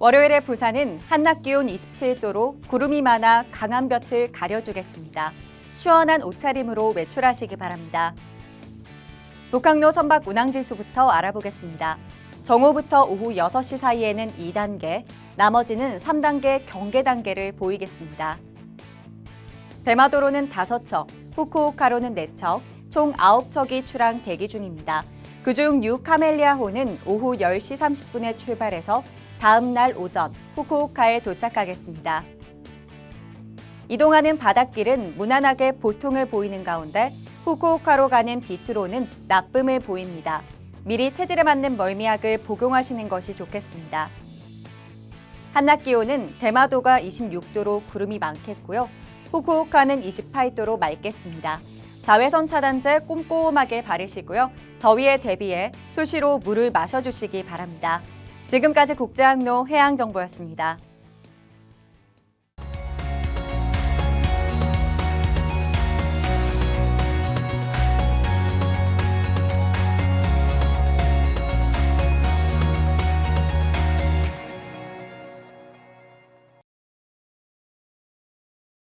월요일에 부산은 한낮 기온 27도로 구름이 많아 강한 볕을 가려주겠습니다. 시원한 옷차림으로 외출하시기 바랍니다. 북항로 선박 운항지수부터 알아보겠습니다. 정오부터 오후 6시 사이에는 2단계, 나머지는 3단계 경계 단계를 보이겠습니다. 대마도로는 5척, 후쿠오카로는 4척, 총 9척이 출항 대기 중입니다. 그중 뉴 카멜리아호는 오후 10시 30분에 출발해서 다음 날 오전 후쿠오카에 도착하겠습니다. 이동하는 바닷길은 무난하게 보통을 보이는 가운데 후쿠오카로 가는 비트로는 나쁨을 보입니다. 미리 체질에 맞는 멀미약을 복용하시는 것이 좋겠습니다. 한낮 기온은 대마도가 26도로 구름이 많겠고요. 후쿠오카는 28도로 맑겠습니다. 자외선 차단제 꼼꼼하게 바르시고요. 더위에 대비해 수시로 물을 마셔주시기 바랍니다. 지금까지 국제항로 해양정보였습니다.